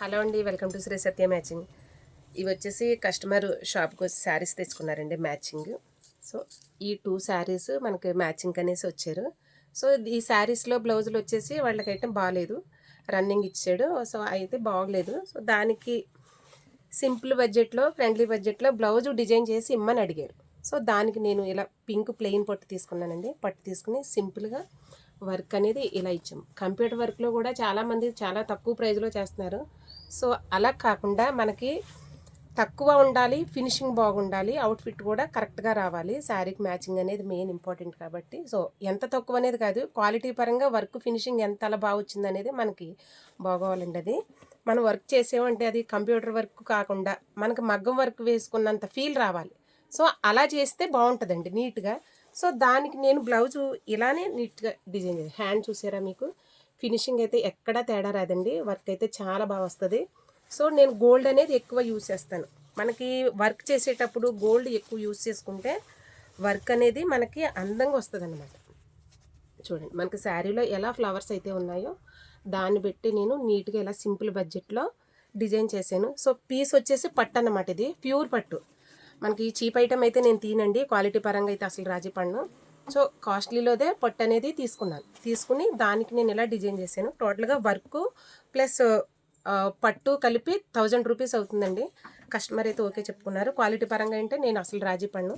Hello అండి welcome to Shri Satya matching. ఇవి వచ్చేసి కస్టమర్ షాప్కి వచ్చి శారీస్ తెచ్చుకున్నారండి మ్యాచింగ్. సో ఈ టూ శారీస్ మనకి మ్యాచింగ్ అనేసి వచ్చారు. సో ఈ శారీస్లో బ్లౌజులు వచ్చేసి వాళ్ళకైతే బాగాలేదు రన్నింగ్ ఇచ్చాడు. సో అయితే బాగలేదు. సో దానికి సింపుల్ బడ్జెట్లో ఫ్రెండ్లీ బడ్జెట్లో బ్లౌజ్ డిజైన్ చేసి ఇమ్మని అడిగారు. సో దానికి నేను ఇలా పింక్ ప్లెయిన్ పట్టు తీసుకున్నానండి. పట్టు తీసుకుని సింపుల్గా వర్క్ అనేది ఇలా ఇచ్చాం. కంప్యూటర్ వర్క్లో కూడా చాలామంది చాలా తక్కువ ప్రైజ్లో చేస్తున్నారు. సో అలా కాకుండా మనకి తక్కువ ఉండాలి ఫినిషింగ్ బాగుండాలి అవుట్ఫిట్ కూడా కరెక్ట్గా రావాలి. శారీకి మ్యాచింగ్ అనేది మెయిన్ ఇంపార్టెంట్ కాబట్టి. సో ఎంత తక్కువ అనేది కాదు. క్వాలిటీ పరంగా వర్క్ ఫినిషింగ్ ఎంత అలా బాగా వచ్చింది అనేది మనకి బాగోవాలండి అది. మనం వర్క్ చేసేమంటే అది కంప్యూటర్ వర్క్ కాకుండా మనకి మగ్గం వర్క్ వేసుకున్నంత ఫీల్ రావాలి. సో అలా చేస్తే బాగుంటుందండి నీట్గా. సో దానికి నేను బ్లౌజు ఇలానే నీట్గా డిజైన్ చేసి హ్యాండ్ చూసారా మీకు? ఫినిషింగ్ అయితే ఎక్కడా తేడా రాదండి. వర్క్ అయితే చాలా బాగా వస్తుంది. సో నేను గోల్డ్ అనేది ఎక్కువ యూస్ చేస్తాను. మనకి వర్క్ చేసేటప్పుడు గోల్డ్ ఎక్కువ యూస్ చేసుకుంటే వర్క్ అనేది మనకి అందంగా వస్తుంది అనమాట చూడండి మనకి శారీలో ఎలా ఫ్లవర్స్ అయితే ఉన్నాయో దాన్ని బట్టి నేను నీట్గా ఇలా సింపుల్ బడ్జెట్లో డిజైన్ చేశాను. సో పీస్ వచ్చేసి పట్టు అన్నమాట ఇది. ప్యూర్ పట్టు. మనకి చీప్ ఐటమ్ అయితే నేను తీనండి. క్వాలిటీ పరంగా అయితే అసలు రాజీ పన్ను సో కాస్ట్లీలోదే పట్టు అనేది తీసుకున్నాను. తీసుకుని దానికి నేను ఇలా డిజైన్ చేశాను? టోటల్గా వర్క్ ప్లస్ పట్టు కలిపి థౌజండ్ రూపీస్ అవుతుందండి. కస్టమర్ అయితే ఓకే చెప్పుకున్నారు. క్వాలిటీ పరంగా అంటే నేను అసలు రాజీ పన్ను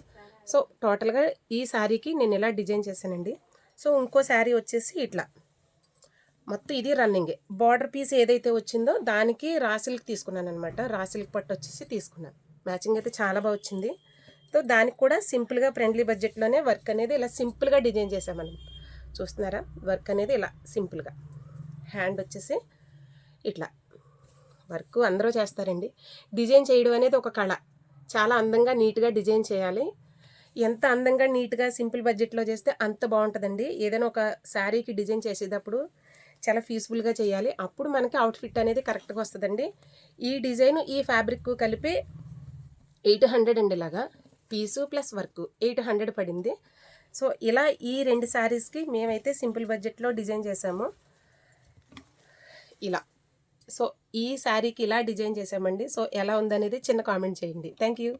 సో టోటల్గా ఈ శారీకి నేను ఇలా డిజైన్ చేశానండి? సో ఇంకో శారీ వచ్చేసి ఇట్లా. మొత్తం ఇది రన్నింగే బార్డర్ పీస్ ఏదైతే వచ్చిందో దానికి రాసిల్కి తీసుకున్నాను అనమాట రాసిల్క్ పట్టు వచ్చేసి తీసుకున్నాను. మ్యాచింగ్ అయితే చాలా బాగా వచ్చింది. సో దానికి కూడా సింపుల్గా ఫ్రెండ్లీ బడ్జెట్లోనే వర్క్ అనేది ఇలా సింపుల్గా డిజైన్ చేసాం మనం. చూస్తున్నారా? వర్క్ అనేది ఇలా సింపుల్గా హ్యాండ్ వచ్చేసి ఇట్లా. వర్క్ అందరూ చేస్తారండి. డిజైన్ చేయడం అనేది ఒక కళ. చాలా అందంగా నీట్గా డిజైన్ చేయాలి. ఎంత అందంగా నీట్గా సింపుల్ బడ్జెట్లో చేస్తే అంత బాగుంటుందండి. ఏదైనా ఒక శారీకి డిజైన్ చేసేటప్పుడు చాలా పీస్ఫుల్గా చేయాలి. అప్పుడు మనకి అవుట్ఫిట్ అనేది కరెక్ట్గా వస్తుందండి. ఈ డిజైన్ ఈ ఫ్యాబ్రిక్ కలిపి ఎయిట్ హండ్రెడ్ అండి ఇలాగా. Piece plus work eight hundred పడింది. సో ఇలా ఈ రెండు శారీస్కి మేమైతే సింపుల్ బడ్జెట్లో డిజైన్ చేసాము. ఇలా. సో ఈ శారీకి ఇలా డిజైన్ చేసామండి. సో ఎలా ఉందనేది చిన్న కామెంట్ చేయండి. Thank you.